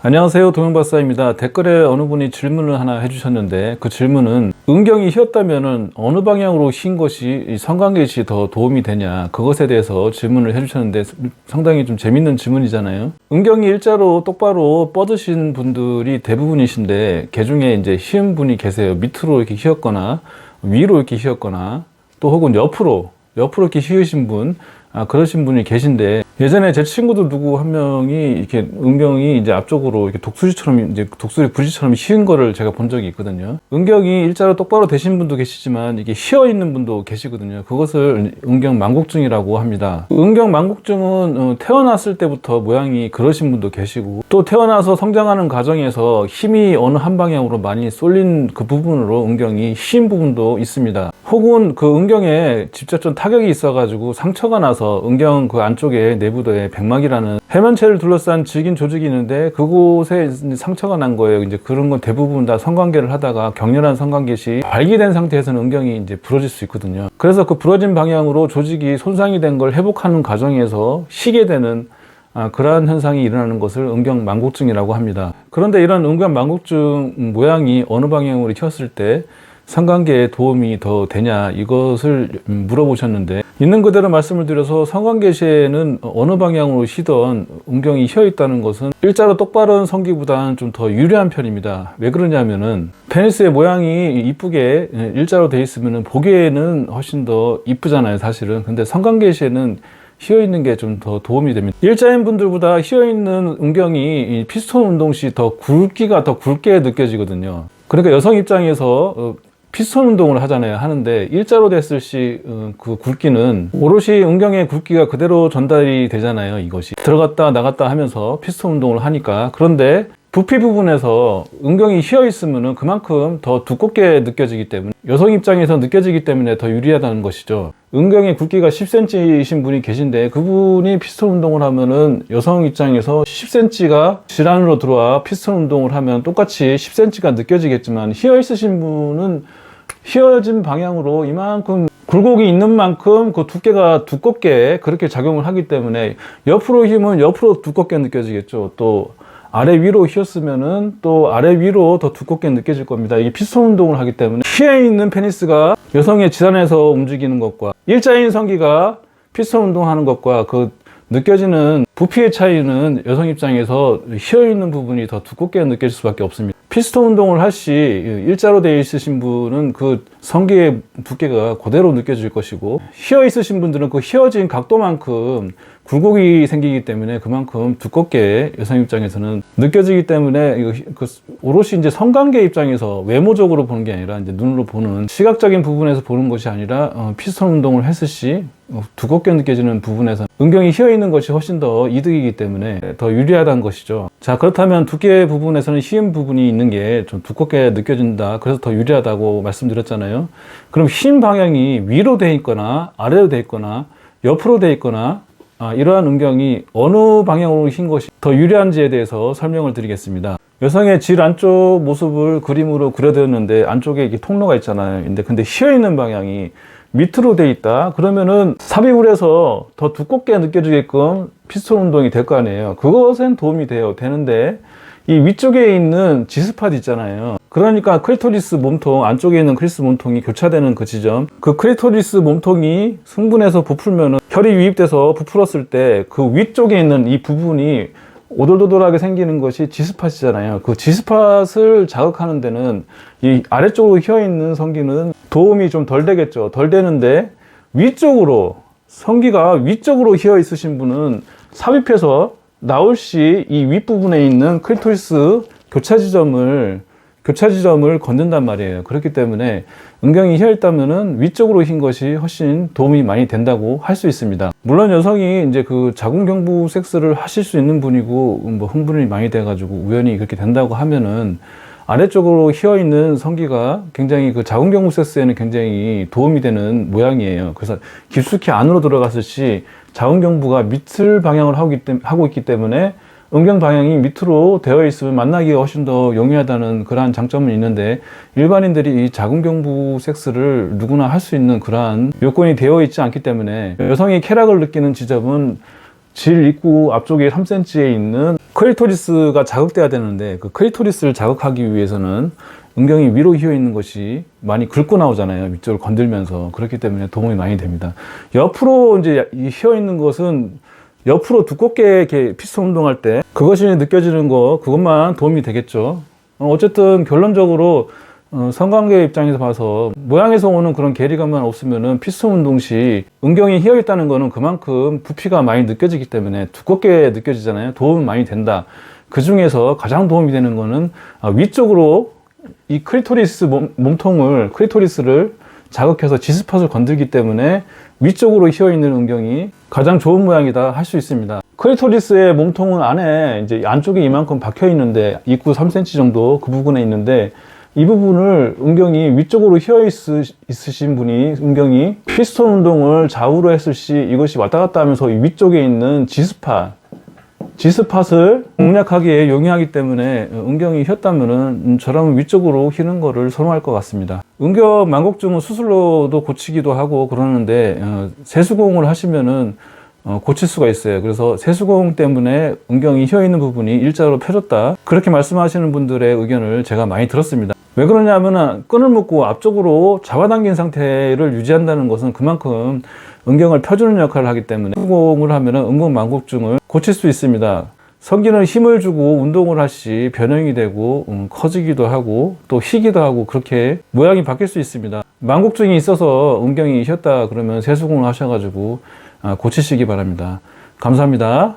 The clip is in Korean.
안녕하세요. 동영박사입니다. 댓글에 어느 분이 질문을 하나 해주셨는데 그 질문은 은경이 휘었다면 어느 방향으로 휘인 것이 이 성관계시 더 도움이 되냐? 그것에 대해서 질문을 해주셨는데 상당히 좀 재밌는 질문이잖아요. 은경이 일자로 똑바로 뻗으신 분들이 대부분이신데 그 중에 이제 휘은 분이 계세요. 밑으로 이렇게 휘었거나 위로 이렇게 휘었거나 또 혹은 옆으로 옆으로 이렇게 휘으신 분 아, 그러신 분이 계신데 예전에 제 친구들 누구 한 명이 이렇게 은경이 이제 앞쪽으로 이렇게 독수리처럼 이제 독수리 부리처럼 휘은 거를 제가 본 적이 있거든요. 은경이 일자로 똑바로 되신 분도 계시지만 이게 휘어 있는 분도 계시거든요. 그것을 은경 망곡증이라고 합니다. 은경 망곡증은 어, 태어났을 때부터 모양이 그러신 분도 계시고 또 태어나서 성장하는 과정에서 힘이 어느 한 방향으로 많이 쏠린 그 부분으로 은경이 휘인 부분도 있습니다. 혹은 그 은경에 직접적 타격이 있어가지고 상처가 나서 은경 그 안쪽에 내부도에 백막이라는 해면체를 둘러싼 질긴 조직이 있는데 그곳에 상처가 난 거예요. 이제 그런 건 대부분 다 성관계를 하다가 격렬한 성관계 시 발기된 상태에서는 은경이 이제 부러질 수 있거든요. 그래서 그 부러진 방향으로 조직이 손상이 된 걸 회복하는 과정에서 쉬게 되는 아, 그러한 현상이 일어나는 것을 은경 망곡증이라고 합니다. 그런데 이런 은경 망곡증 모양이 어느 방향으로 튀었을 때 성관계에 도움이 더 되냐 이것을 음, 물어보셨는데 있는 그대로 말씀을 드려서 성관계 시에는 어느 방향으로 쉬던 음경이 휘어 있다는 것은 일자로 똑바른 성기보다는 좀 더 유리한 편입니다. 왜 그러냐면은 페니스의 모양이 이쁘게 예, 일자로 돼 있으면은 보기에는 훨씬 더 이쁘잖아요, 사실은. 근데 성관계 시에는 휘어 있는 게 좀 더 도움이 됩니다. 일자인 분들보다 휘어 있는 음경이 이 피스톤 운동 시 더 굵기가 더 굵게 느껴지거든요. 그러니까 여성 입장에서 어, 피스톤 운동을 하잖아요. 하는데 일자로 됐을 시 그 굵기는 오롯이 은경의 굵기가 그대로 전달이 되잖아요. 이것이 들어갔다 나갔다 하면서 피스톤 운동을 하니까 그런데 부피 부분에서 은경이 휘어 있으면은 그만큼 더 두껍게 느껴지기 때문에 여성 입장에서 느껴지기 때문에 더 유리하다는 것이죠. 은경의 굵기가 10cm이신 분이 계신데 그분이 피스톤 운동을 하면은 여성 입장에서 10cm가 질환으로 들어와 피스톤 운동을 하면 똑같이 10cm가 느껴지겠지만 휘어 있으신 분은 휘어진 방향으로 이만큼 굴곡이 있는 만큼 그 두께가 두껍게 그렇게 작용을 하기 때문에 옆으로 힘은 옆으로 두껍게 느껴지겠죠. 또 아래 위로 휘었으면은 또 아래 위로 더 두껍게 느껴질 겁니다. 이게 피스톤 운동을 하기 때문에 휘어 있는 페니스가 여성의 질환에서 움직이는 것과 일자인 성기가 피스톤 운동하는 것과 그 느껴지는 부피의 차이는 여성 입장에서 휘어 있는 부분이 더 두껍게 느껴질 수밖에 없습니다. 피스톤 운동을 할 시 일자로 되어 있으신 분은 그 성기의 두께가 그대로 느껴질 것이고 휘어 있으신 분들은 그 휘어진 각도만큼 굴곡이 생기기 때문에 그만큼 두껍게 여성 입장에서는 느껴지기 때문에 이거 그 오롯이 이제 성관계 입장에서 외모적으로 보는 게 아니라 이제 눈으로 보는 시각적인 부분에서 보는 것이 아니라 어, 피스톤 운동을 했을 시 어, 두껍게 느껴지는 부분에서 은경이 휘어 있는 것이 훨씬 더 이득이기 때문에 더 유리하다는 것이죠. 자 그렇다면 두께 부분에서는 휘인 부분이 있는 게 좀 두껍게 느껴진다. 그래서 더 유리하다고 말씀드렸잖아요. 그럼 휘인 방향이 위로 돼 있거나 아래로 돼 있거나 옆으로 돼 있거나 아, 이러한 음경이 어느 방향으로 흰 것이 더 유리한지에 대해서 설명을 드리겠습니다. 여성의 질 안쪽 모습을 그림으로 그려드렸는데 안쪽에 이게 통로가 있잖아요. 근데 근데 휘어 있는 방향이 밑으로 돼 있다. 그러면은 삽입을 해서 더 두껍게 느껴지게끔 피스톤 운동이 될 거 아니에요. 그것엔 도움이 돼요. 되는데 이 위쪽에 있는 지스팟 있잖아요. 그러니까 크리토리스 몸통 안쪽에 있는 크리스 몸통이 교차되는 그 지점 그 크리토리스 몸통이 승분해서 부풀면은 혈이 유입돼서 부풀었을 때 그 위쪽에 있는 이 부분이 오돌도돌하게 생기는 것이 지스팟이잖아요. 그 지스팟을 자극하는 데는 이 아래쪽으로 휘어 있는 성기는 도움이 좀 덜 되겠죠. 덜 되는데 위쪽으로 성기가 위쪽으로 휘어 있으신 분은 삽입해서 나올 시 이 윗부분에 있는 클토리스 교차 지점을 교차 지점을 건든단 말이에요. 그렇기 때문에 은경이 휘어 있다면은 위쪽으로 흰 것이 훨씬 도움이 많이 된다고 할 수 있습니다. 물론 여성이 이제 그 자궁경부 섹스를 하실 수 있는 분이고 뭐 흥분이 많이 돼가지고 우연히 그렇게 된다고 하면은 아래쪽으로 휘어 있는 성기가 굉장히 그 자궁경부 섹스에는 굉장히 도움이 되는 모양이에요. 그래서 깊숙이 안으로 들어갔을 시 자궁경부가 밑을 방향을 하고 있기 때문에 음경 방향이 밑으로 되어 있으면 만나기가 훨씬 더 용이하다는 그러한 장점은 있는데 일반인들이 이 자궁경부 섹스를 누구나 할 수 있는 그러한 요건이 되어 있지 않기 때문에 여성이 쾌락을 느끼는 지점은 질 입구 앞쪽에 3cm에 있는 클리토리스가 자극돼야 되는데 그 클리토리스를 자극하기 위해서는 음경이 위로 휘어 있는 것이 많이 긁고 나오잖아요. 위쪽을 건들면서 그렇기 때문에 도움이 많이 됩니다. 옆으로 이제 이 휘어 있는 것은 옆으로 두껍게 이렇게 피스톤 운동할 때 그것이 느껴지는 거 그것만 도움이 되겠죠. 어, 어쨌든 결론적으로 어, 성관계 입장에서 봐서 모양에서 오는 그런 괴리감만 없으면은 피스톤 운동 시 음경이 휘어 있다는 거는 그만큼 부피가 많이 느껴지기 때문에 두껍게 느껴지잖아요. 도움이 많이 된다. 그 중에서 가장 도움이 되는 거는 아, 위쪽으로 이 클리토리스 몸, 몸통을 클리토리스를 자극해서 지스팟을 건들기 때문에 위쪽으로 휘어 있는 음경이 가장 좋은 모양이다 할 수 있습니다. 클리토리스의 몸통은 안에 이제 안쪽에 이만큼 박혀 있는데 입구 3cm 정도 그 부분에 있는데 이 부분을 음경이 위쪽으로 휘어 있으, 있으신 분이 음경이 피스톤 운동을 좌우로 했을 시 이것이 왔다 갔다 하면서 이 위쪽에 있는 지스팟 지스팟을 공략하기에 용이하기 때문에 음경이 휘었다면은 음, 저라면 위쪽으로 휘는 거를 선호할 것 같습니다. 음경 만곡증은 수술로도 고치기도 하고 그러는데 어, 세수공을 하시면은 어, 고칠 수가 있어요. 그래서 세수공 때문에 음경이 휘어 있는 부분이 일자로 펴졌다. 그렇게 말씀하시는 분들의 의견을 제가 많이 들었습니다. 왜 그러냐면은 끈을 묶고 앞쪽으로 잡아당긴 상태를 유지한다는 것은 그만큼 음경을 펴주는 역할을 하기 때문에 수공을 하면은 음경 만곡증을 고칠 수 있습니다. 성기는 힘을 주고 운동을 할 시 변형이 되고 음, 커지기도 하고 또 희기도 하고 그렇게 모양이 바뀔 수 있습니다. 만곡증이 있어서 음경이 휘었다 그러면 세수공을 하셔가지고 아, 고치시기 바랍니다. 감사합니다.